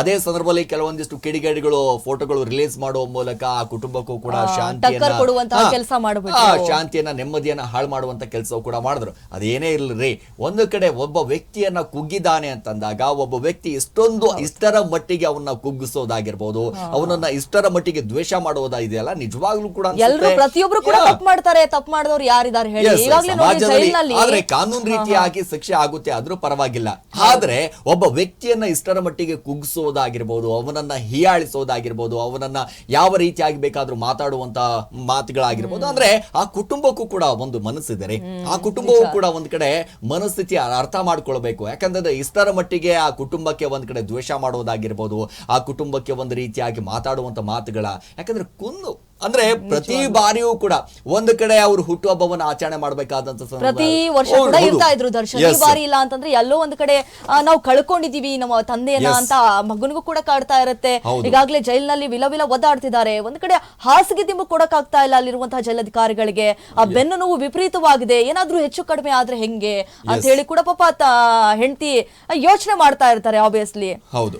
ಅದೇ ಸಂದರ್ಭದಲ್ಲಿ ಕೆಲವೊಂದಿಷ್ಟು ಕಿಡಿಗೇಡಿಗಳು ಫೋಟೋಗಳು ರಿಲೀಸ್ ಮಾಡುವ ಮೂಲಕ ಆ ಕುಟುಂಬಕ್ಕೂ ಕೂಡ ಶಾಂತಿಯನ್ನ. ಶಾಂತಿಯನ್ನ ನೆಮ್ಮದಿಯನ್ನ ಹಾಳು ಮಾಡುವಂತ ಕೆಲಸ ಕೂಡ ಮಾಡಿದ್ರು. ಅದೇನೇ ಇರ್ಲಿ ಒಂದು ಕಡೆ ಒಬ್ಬ ವ್ಯಕ್ತಿಯನ್ನ ಕುಗ್ಗಿದ್ದಾನೆ ಅಂತಂದಾಗ ಒಬ್ಬ ವ್ಯಕ್ತಿ ಇಷ್ಟೊಂದು ಇಷ್ಟರ ಮಟ್ಟಿಗೆ ಅವನ್ನ ಕುಗ್ಗಿಸೋದಾಗಿರ್ಬೋದು ಅವನನ್ನ ಇಷ್ಟರ ಮಟ್ಟಿಗೆ ದ್ವೇಷ ಮಾಡೋದಾ ಇದೆಯಲ್ಲ ನಿಜವಾಗ್ಲೂ ಕೂಡ ಪ್ರತಿಯೊಬ್ಬರು ಎಲ್ರು ಪ್ರತಿಯೊಬ್ರು ಕೂಡ. ತಪ್ಪು ಮಾಡ್ತಾರೆ ತಪ್ಪು ಮಾಡಿದವರು ಯಾರಿದ್ದಾರೆ ಹೇಳಿ. ಆದ್ರೆ ಕಾನೂನು ರೀತಿಯಾಗಿ ಶಿಕ್ಷೆ ಆಗುತ್ತೆ ಆದ್ರೂ ಪರವಾಗಿಲ್ಲ. ಆದ್ರೆ ಒಬ್ಬ ವ್ಯಕ್ತಿಯನ್ನ ಇಷ್ಟರ ಮಟ್ಟಿಗೆ ಕುಗ್ಗಿಸೋದಾಗಿರ್ಬೋದು ಅವನನ್ನ ಹೀಯಾಳಿಸೋದಾಗಿರ್ಬೋದು ಅವನನ್ನ ಯಾವ ರೀತಿಯಾಗಿ ಬೇಕಾದ್ರೂ ಮಾತಾಡುವಂತ ಮಾತುಗಳಾಗಿರ್ಬೋದು. ಅಂದ್ರೆ ಆ ಕುಟುಂಬಕ್ಕೂ ಕೂಡ ಒಂದು ಮನಸ್ಸಿದೆ. ಆ ಕುಟುಂಬವೂ ಕೂಡ ಒಂದ್ ಕಡೆ ಮನಸ್ಥಿತಿ ಅರ್ಥ ಮಾಡ್ಕೊಳ್ಬೇಕು. ಯಾಕಂದ್ರೆ ಇಷ್ಟರ ಮಟ್ಟಿಗೆ ಆ ಕುಟುಂಬಕ್ಕೆ ಒಂದ್ ಕಡೆ ದ್ವೇಷ ಮಾಡೋದಾಗಿರ್ಬೋದು ಆ ಕುಟುಂಬಕ್ಕೆ ಒಂದು ರೀತಿಯಾಗಿ ಮಾತಾಡುವಂತ ಮಾತುಗಳ. ಯಾಕಂದ್ರೆ ಕುಂದು ಅಂದ್ರೆ ಪ್ರತಿ ಬಾರಿಯೂ ಕೂಡ ಒಂದು ಕಡೆ ಅವರು ಹುಟ್ಟುಹಬ್ಬವನ್ನ ಆಚರಣೆ ಮಾಡಬೇಕಾದಂತ ಪ್ರತಿ ವರ್ಷ ಕೂಡ ಇರ್ತಾ ಇದ್ರು ದರ್ಶನ್. ಈ ಬಾರಿ ಇಲ್ಲ ಅಂತಂದ್ರೆ ಎಲ್ಲೋ ಒಂದ್ ಕಡೆ ನಾವು ಕಳ್ಕೊಂಡಿದೀವಿ ನಮ್ಮ ತಂದೆಯನ್ನ ಅಂತ ಮಗನಿಗೂ ಕೂಡ ಕಾಡ್ತಾ ಇರುತ್ತೆ. ಈಗಾಗಲೇ ಈಗಾಗ್ಲೇ ಜೈಲಿನಲ್ಲಿ ವಿಲ ವಿಲ ಒದ್ದಾಡ್ತಿದ್ದಾರೆ. ಒಂದ್ ಕಡೆ ಹಾಸಿಗೆ ದಿಂಬು ಕೊಡಕ್ ಆಗ್ತಾ ಇಲ್ಲ ಅಲ್ಲಿರುವಂತಹ ಜೈಲಧಿಕಾರಿಗಳಿಗೆ. ಆ ಬೆನ್ನು ನೋವು ವಿಪರೀತವಾಗಿದೆ. ಏನಾದ್ರೂ ಹೆಚ್ಚು ಕಡಿಮೆ ಆದ್ರೆ ಹೆಂಗೆ? ಅಂತ ಹೇಳಿ ಕೂಡ ಪಾಪ ಹೆಂಡತಿ ಯೋಚನೆ ಮಾಡ್ತಾ ಇರ್ತಾರೆ ಆಬ್ವಿಯಸ್ಲಿ ಹೌದು.